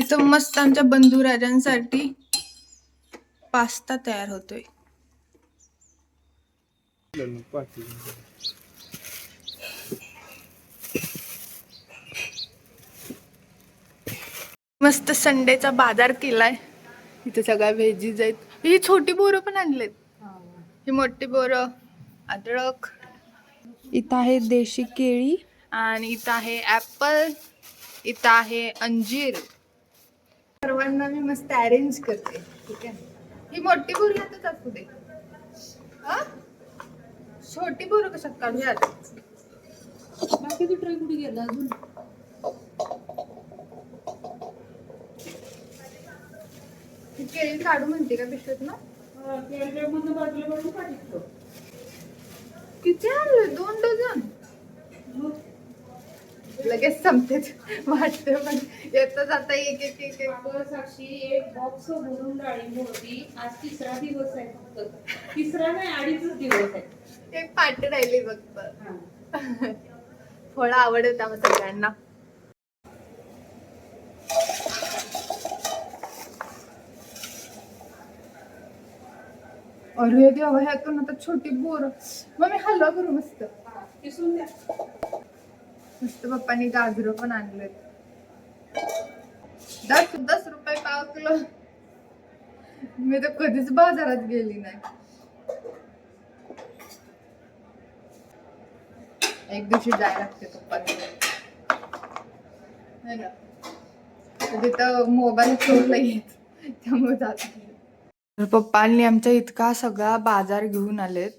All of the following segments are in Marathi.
इथं मस्त आमच्या बंधुराजांसाठी पास्ता तयार होतोय. मस्त संडेचा बाजार केलाय. इथे सगळ्या व्हेजीज आहेत. ही छोटी बोरं पण आणलेत. ही मोठी बोरं अद्रक. इथं आहे देशी केळी. आणि इथं आहे ऍपल इथं आहे अंजीर. सर्वांना मी मस्त अरेंज करते. ठीक आहे? ही मोठी बोरी आताच असू दे. हा? छोटी बोरं कशात काढूयात बाकीचे ट्राय कुठे गेला अजून? केळी काढू म्हणते का पिशवीत ना. किती आणले दोन डझन. लगेच संपतेच. वाटतं पण येतं जाता एक एक एक एक. साक्षी एक बॉक्स भरून डाळिंब होती आज तिसरा दिवस आहे फक्त. तिसरा नाही अडीचच दिवस आहे. एक पाठी राहिली फक्त हा. फळं आवडत आम्हा सगळ्यांना. अरे देवा ह्यातून आता छोटी बोर. मग मी हलवा करू मस्त. किसून द्या. मस्त पप्पानी गाजरं पण आणलेत. दस दस रुपये पाव किलो. मी तर कधीच बाजारात गेली नाही. एक दिवशी जायला लागते पप्पाने. ना. तर तिथं मोबाईल चोरला येत. त्यामुळे जात पप्पांनी आमच्या इतका सगळा बाजार घेऊन आलेत.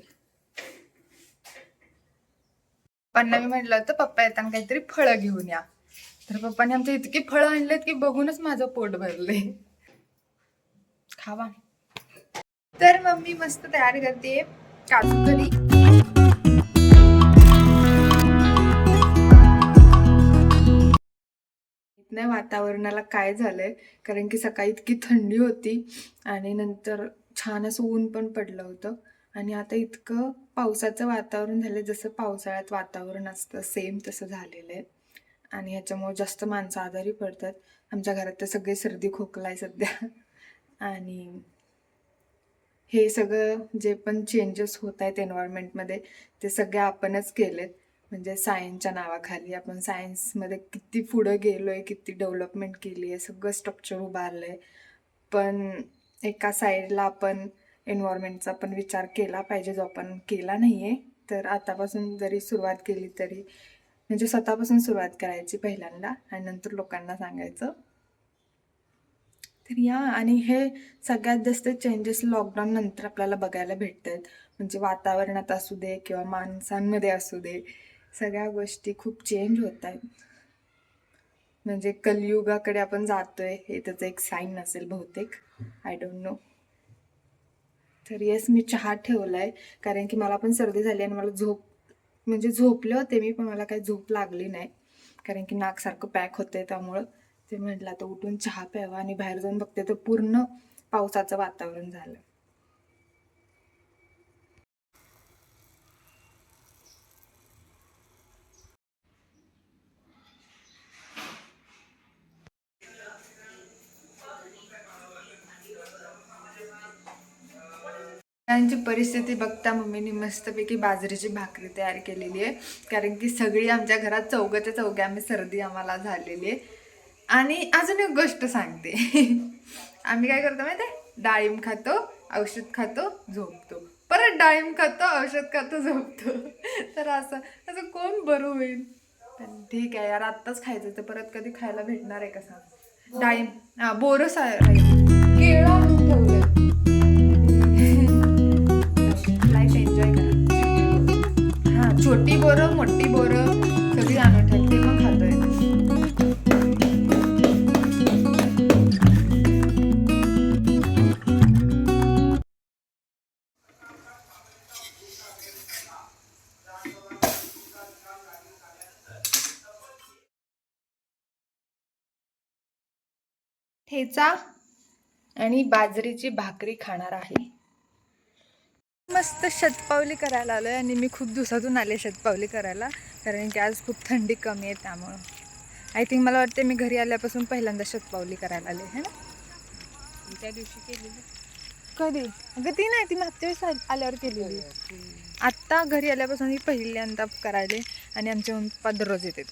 पप्पांना मी म्हटलं होतं पप्पा येताना काहीतरी फळं घेऊन या. तर पप्पाने आमच्या इतकी फळं आणलेत की बघूनच माझं पोट भरले. खावा. तर मम्मी मस्त तयार करते काजू करी नाही वातावरणाला काय झालंय? कारण की सकाळी इतकी थंडी होती आणि नंतर छान असं ऊन पण पडलं होतं. आणि आता इतकं पावसाचं वातावरण झालं जसं पावसाळ्यात वातावरण असतं सेम तसं झालेलं आहे. आणि ह्याच्यामुळे जास्त माणसं आजारी पडतात. आमच्या घरात तर सगळे सर्दी खोकला आहे सध्या. आणि हे सगळं जे पण चेंजेस होत आहेत एन्व्हायरमेंटमध्ये ते सगळे आपणच केलेत. म्हणजे सायन्सच्या नावाखाली आपण सायन्समध्ये किती पुढं गेलो आहे किती डेव्हलपमेंट केली आहे सगळं स्ट्रक्चर उभारलं आहे पण एका साईडला आपण एन्व्हायरमेंटचा पण विचार केला पाहिजे जो आपण केला नाही आहे तर आतापासून जरी सुरुवात केली तरी म्हणजे स्वतःपासून सुरुवात करायची पहिल्यांदा आणि नंतर लोकांना सांगायचं. तर या आणि हे सगळ्यात जास्त चेंजेस लॉकडाऊन नंतर आपल्याला बघायला भेटत आहेत म्हणजे वातावरणात असू दे किंवा माणसांमध्ये असू दे सगळ्या गोष्टी खूप चेंज होत आहेत. म्हणजे कलियुगाकडे आपण जातोय हे त्याचं एक साईन असेल बहुतेक. आय डोंट नो तर येस मी चहा ठेवलाय. कारण की मला पण सर्दी झाली आणि मला झोप म्हणजे झोपले होते मी पण मला काही झोप लागली नाही. कारण की नाक सारखं पॅक होतंय त्यामुळं. ते म्हटलं आता उठून चहा प्यावा आणि बाहेर जाऊन बघते. तर पूर्ण पावसाचं वातावरण झालं. त्यांची परिस्थिती बघता मम्मीने मस्तपैकी बाजरीची भाकरी तयार केलेली आहे. कारण की सगळी आमच्या घरात चौघाच्या चौघ्या आम्ही सर्दी आम्हाला झालेली आहे. आणि अजून एक गोष्ट सांगते. आम्ही काय करतो माहिती आहे? डाळिंब खातो औषध खातो झोपतो. परत डाळिंब खातो औषध खातो झोपतो. तर असं असं कोण बरं होईल? पण ठीक आहे यार आत्ताच खायचं तर परत कधी खायला भेटणार आहे कसं? डाळिंब हा बोरं सा छोटी बोरं मोठी बोरं सगळी आणून ठेवते मग खातोय. ठेचा आणि बाजरीची भाकरी खाणार आहे. मस्त शतपावली करायला आलोय आणि मी खूप दिवसातून आले शतपावली करायला कारण की आज खूप थंडी कमी आहे त्यामुळं. आय थिंक मला वाटते मी घरी आल्यापासून पहिल्यांदा शतपावली करायला आले है ना? त्या दिवशी केलेली. कधी? अगं ती नाही ती मागच्या वेळेस आल्यावर केलेली. आत्ता घरी आल्यापासून ही पहिल्यांदा करायले आणि आमचे पप्पा दररोज येतात.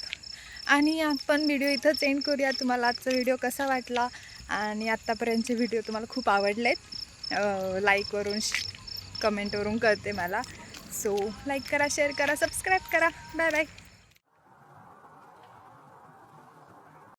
आणि आपण व्हिडिओ इथंच एंड करूया. तुम्हाला आजचा व्हिडिओ कसा वाटला? आणि आत्तापर्यंतचे व्हिडिओ तुम्हाला खूप आवडलेत. लाईकवरून कमेंटवरून कळते मला. सो लाईक करा शेअर करा सबस्क्राईब करा. Bye bye